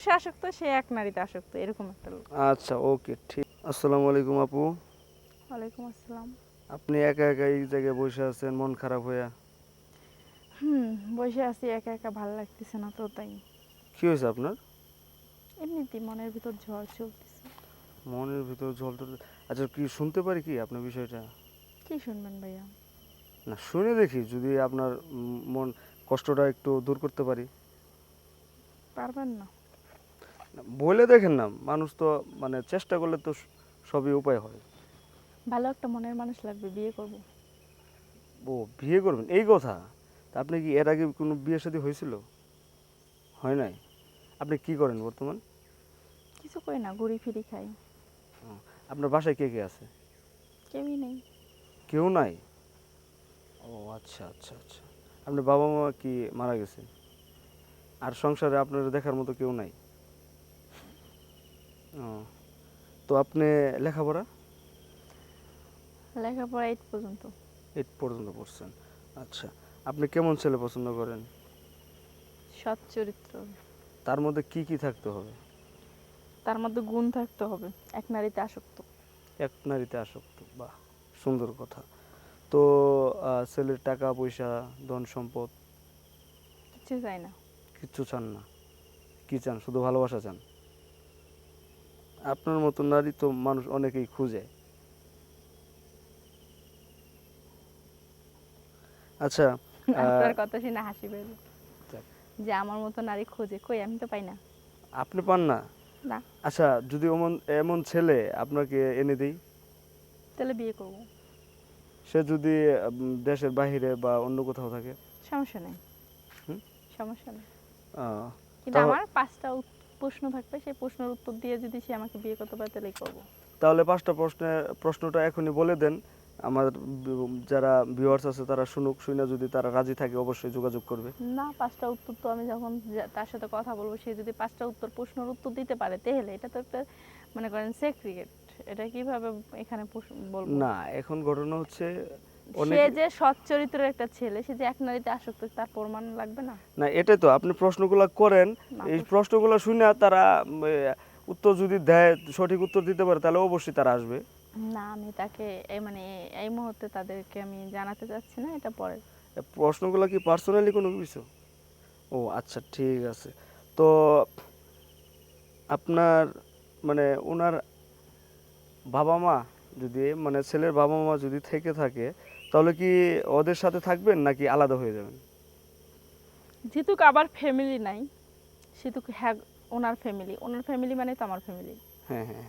সে আসক্ত সে এক নারীতে আসক্ত এরকম একটা লোক। আচ্ছা ওকে ঠিক। আসসালামু আলাইকুম আপু। ওয়ালাইকুম আসসালাম। আপনি একা একা এই জায়গায় বসে আছেন মন খারাপ হয়ে হুম বসে আছি একা একা ভালো লাগতেছে না তো তাই। কি হয়েছে আপনার? এমনিতেই মনের ভিতর ঝড় চলতেছে। মনের ভিতর জল তো আচ্ছা কি শুনতে পারি কি আপনার বিষয়টা? কি শুনবেন ভাইয়া? না শুনে দেখি যদি আপনার উম, মন কষ্টটা একটু দূর করতে পারি। পারবেন না, বলে দেখেন না মানুষ তো মানে চেষ্টা করলে তো সবই উপায় হয়। ভালো একটা মনের মানুষ লাগবে বিয়ে করব। ও বিয়ে করবেন? এই কথা? তা আপনি কি এর আগে কোনো বিয়ে শাদী হয়েছিল? হয় নাই? আপনি কি করেন বর্তমান? কিছু করি না ঘুরি ফিরি খাই। আপনার বাসায় কে কে আছে? কেউই নেই। কেউ নাই? ও আচ্ছা আচ্ছা আচ্ছা। আপনার বাবা মা কি মারা গেছে? আর সংসারে আপনার দেখার মতো কেউ নাই? ও। তো আপনি লেখাপড়া? লেখাপড়া এইট পর্যন্ত। এইট পর্যন্ত পড়ছেন। আচ্ছা আপনি কেমন ছেলে পছন্দ করেন? সৎ চরিত্র। তার মধ্যে কি কি থাকতে হবে? তার মধ্যে গুণ থাকতে হবে। এক নারীতে আসক্ত। এক নারীতে আসক্ত বাহ সুন্দর কথা। তো ছেলের টাকা পয়সা ধন সম্পদ? কিছু চাই না। কিচ্ছু চান না। কি চান শুধু ভালোবাসা চান? আপনার মতো নারী তো মানুষ অনেকেই খুঁজে। আচ্ছা আপনার কথা শুনে হাসি পেল। যে আমার মতো নারী খোঁজে কই আমি তো পাই না। আপনি পান না? না। আচ্ছা যদি এমন এমন ছেলে আপনাকে এনে দেই? তাহলে বিয়ে করব। সে যদি দেশের বাহিরে বা অন্য কোথাও থাকে? সমস্যা নেই। হুম? সমস্যা নেই। কিন্তু আমার পাঁচটা প্রশ্ন থাকবে সেই প্রশ্নের উত্তর দিয়ে যদি সে আমাকে বিয়ে করতে পারে তাহলেই করব? তাহলে পাঁচটা প্রশ্নের প্রশ্নটা এখনই বলে দেন। আমার যারা ভিউয়ার্স আছে তারা শুনুক শুনে যদি তারা রাজি থাকে অবশ্যই যোগাযোগ করবে। না পাঁচটা উত্তর তো আমি যখন তার সাথে কথা বলব সে যদি পাঁচটা উত্তর প্রশ্নের উত্তর দিতে পারে তাহলে এটা তো একটা মনে করেন সেক্রিকেট এটা কীভাবে এখানে বলব? না এখন ঘটনা হচ্ছে সে যে সৎ চরিত্রের একটা ছেলে সে যে এক নারীতে আসক্ত তার প্রমাণ লাগবে না? না এটাই তো আপনি প্রশ্নগুলো করেন এই প্রশ্নগুলো শুনে তারা উত্তর যদি দেয় সঠিক উত্তর দিতে পারে তাহলে অবশ্যই তারা আসবে। না আমি তাকে এই মানে এই মুহূর্তে তাদেরকে আমি জানাতে চাচ্ছি না এটা পরে। প্রশ্নগুলো কি পার্সোনালি কোনো কিছু? ও আচ্ছা ঠিক আছে। তো আপনার মানে ওনার বাবা মা যদি মানে ছেলের বাবা মা যদি থেকে থাকে তাহলে কি ওদের সাথে থাকবেন নাকি আলাদা হয়ে যাবেন? যেহেতু আবার ফ্যামিলি নাই সেহেতু হ্যাঁ ওনার ফ্যামিলি ওনার ফ্যামিলি মানে তো আমার ফ্যামিলি হ্যাঁ হ্যাঁ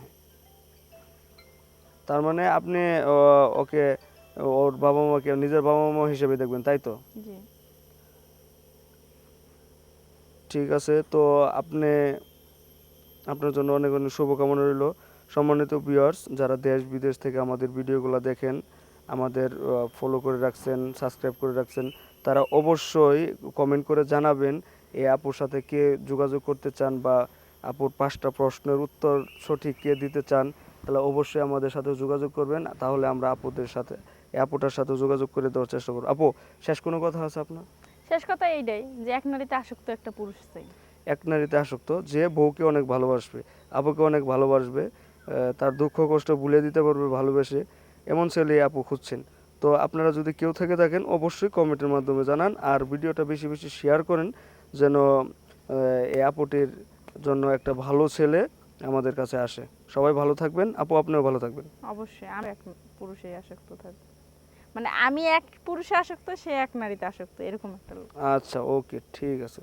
তার মানে আপনি ওকে ওর বাবা মাকে নিজের বাবা মা হিসেবে দেখবেন তাই তো? জি। ঠিক আছে তো আপনি আপনার জন্য অনেক অনেক শুভকামনা রইল। সম্মানিত ভিউয়ার্স যারা দেশ বিদেশ থেকে আমাদের ভিডিওগুলো দেখেন আমাদের ফলো করে রাখছেন সাবস্ক্রাইব করে রাখছেন তারা অবশ্যই কমেন্ট করে জানাবেন এই আপুর সাথে কে যোগাযোগ করতে চান বা আপুর পাঁচটা প্রশ্নের উত্তর সঠিক কে দিতে চান তাহলে অবশ্যই আমাদের সাথে যোগাযোগ করবেন তাহলে আমরা আপুদের সাথে এই আপুটার সাথে যোগাযোগ করে দেওয়ার চেষ্টা করব। আপু শেষ কোনো কথা আছে আপনার? শেষ কথা এইটাই যে এক নারীতে আসক্ত একটা পুরুষ চাই। এক নারীতে আসক্ত যে বউকে অনেক ভালোবাসবে আপুকে অনেক ভালোবাসবে তার দুঃখ কষ্ট ভুলে দিতে পারবে ভালোবেসে। এমন ছেলে আপু খুঁজছেন। তো আপনারা যদি কেউ থেকে থাকেন অবশ্যই কমেন্টের মাধ্যমে জানান আর ভিডিওটা বেশি বেশি শেয়ার করেন যেন এই আপুটির জন্য একটা ভালো ছেলে আমাদের কাছে আসে। সবাই ভালো থাকবেন। আপু আপনিও ভালো থাকবেন। অবশ্যই আমি এক পুরুষে আসক্ত থাকব মানে আমি এক পুরুষে আসক্ত সে এক নারীতে আসক্ত এরকম একটা আচ্ছা ওকে ঠিক আছে।